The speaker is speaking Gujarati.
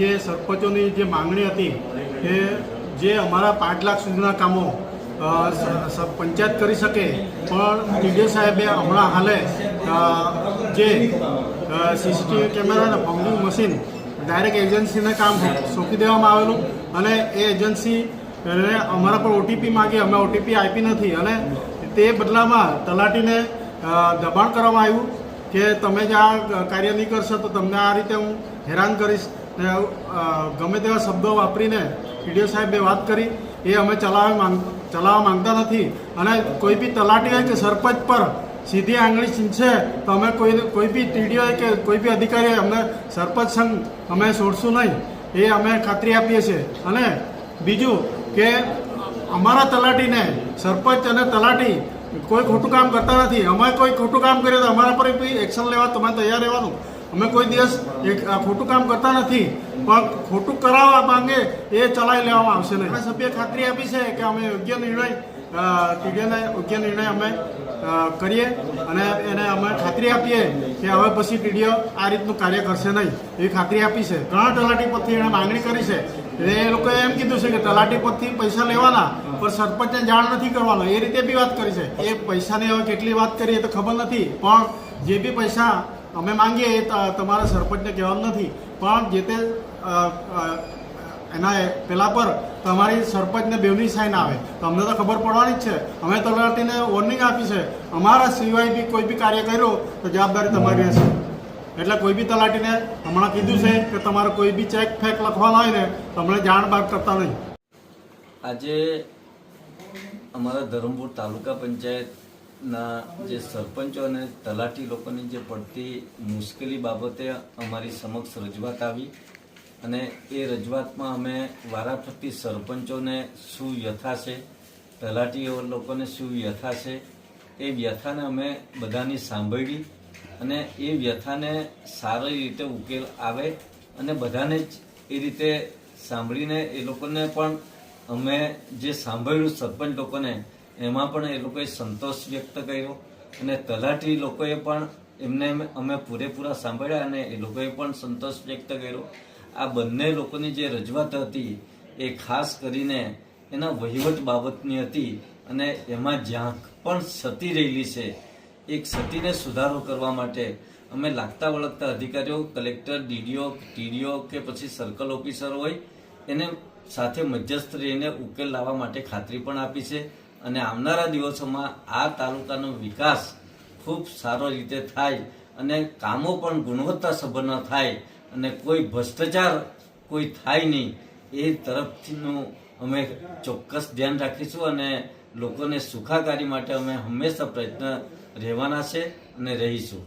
જે સરપંચોની જે માંગણી હતી કે જે અમારા પાંચ લાખ સુધીના કામો પંચાયત કરી શકે, પણ ટીડીઓ સાહેબે હમણાં હાલે જે સીસીટીવી કેમેરા અને પમ્પિંગ મશીન ડાયરેક્ટ એજન્સીને કામ સોંપી દેવામાં આવેલું અને એ એજન્સી અમારા પર ઓટીપી માગી, અમે ઓટીપી આપી નથી અને તે બદલામાં તલાટીને દબાણ કરવામાં આવ્યું કે તમે જે આ કાર્ય નહીં કરશો તો તમને આ રીતે હું હેરાન કરીશ. ને ગમે તેવા શબ્દો વાપરીને પીડીઓ સાહેબે વાત કરી, એ અમે ચલાવવા માંગ, ચલાવવા માંગતા નથી. અને કોઈ બી તલાટી હોય કે સરપંચ પર સીધી આંગળી ચીંચે તો અમે કોઈ કોઈ બી ટીડીઓ કે કોઈ બી અધિકારી અમને સરપંચ સંઘ અમે છોડશું નહીં. એ અમે ખાતરી આપીએ છીએ. અને બીજું કે અમારા તલાટીને સરપંચ અને તલાટી કોઈ ખોટું કામ કરતા નથી. અમે કોઈ ખોટું કામ કરીએ તો અમારા પર બી એક્શન લેવા તમે તૈયાર રહેવાનું. અમે કોઈ દિવસ એક ખોટું કામ કરતા નથી, પણ ખોટું કરાવવા માંગે એ ચલાવી લેવામાં આવશે નહીં. સભ્ય ખાતરી આપી છે કે અમે યોગ્ય નિર્ણય ટીડીઓને યોગ્ય નિર્ણય અમે કરીએ અને એને અમે ખાતરી આપીએ કે હવે પછી ટીડીઓ આ રીતનું કાર્ય કરશે નહીં. એવી ખાતરી આપી છે. ઘણા તલાટી પરથી એણે માંગણી કરી છે. એટલે એ લોકોએ એમ કીધું છે કે તલાટી પરથી પૈસા લેવાના, પણ સરપંચને જાણ નથી કરવાનો. એ રીતે બી વાત કરી છે. એ પૈસાની હવે કેટલી વાત કરીએ તો ખબર નથી, પણ જે બી પૈસા અમે માંગીએ એ તમારા સરપંચને કહેવાનું નથી, પણ જે તે એના પેલા પર તમારી સરપંચને બેવની સાઈન આવે. તો અમને તો ખબર પડવાની જ છે. અમે તલાટીને વોર્નિંગ આપી છે. અમારા સિવાય બી કોઈ બી કાર્ય કર્યો, તો જવાબદારી તમારી રહેશે એટલે કોઈ બી તલાટીને હમણાં કીધું છે કે તમારે કોઈ બી ચેક ફેક લખવાનો હોય ને, તો અમને જાણ બાદ કરતા નહીં. આજે અમારા ધરમપુર તાલુકા પંચાયતના જે સરપંચો અને તલાટી લોકોની જે પડતી મુશ્કેલી બાબતે અમારી સમક્ષ રજૂઆત આવી અને એ રજૂઆતમાં અમે વારાફરતી સરપંચોને શું વ્યથા છે, તલાટીઓ લોકોને શું વ્યથા છે, એ વ્યથાને અમે બધાની સાંભળી અને એ વ્યથાને સારી રીતે ઉકેલ આવે અને બધાને જ એ રીતે સાંભળીને એ લોકોને પણ અમે જે સાંભળ્યું સરપંચ લોકોને એમાં પણ એ લોકોએ સંતોષ વ્યક્ત કર્યો અને તલાટી લોકોએ પણ એમને અમે પૂરેપૂરા સાંભળ્યા અને એ લોકોએ પણ સંતોષ વ્યક્ત કર્યો. આ બંને લોકોની જે રજૂઆત હતી એ ખાસ કરીને એના વહીવટ બાબતની હતી અને એમાં જ્યાં પણ સતી રહેલી છે, એક સતીને સુધારો કરવા માટે અમે લાગતા વળગતા અધિકારીઓ, કલેક્ટર, ડીડીઓ, ટીડીઓ કે પછી સર્કલ ઓફિસર હોય, એને સાથે મધ્યસ્થ રહીને ઉકેલ લાવવા માટે ખાતરી પણ આપી છે અને આવનારા દિવસોમાં આ તાલુકાનો વિકાસ ખૂબ સારો રીતે થાય અને કામો પણ ગુણવત્તા સભરના થાય અને કોઈ ભ્રષ્ટાચાર કોઈ થાય નહીં, એ તરફથીનું અમે ચોક્કસ ધ્યાન રાખીશું અને લોકોને સુખાકારી માટે અમે હંમેશા પ્રયત્ન રહેવાના છે અને રહીશું.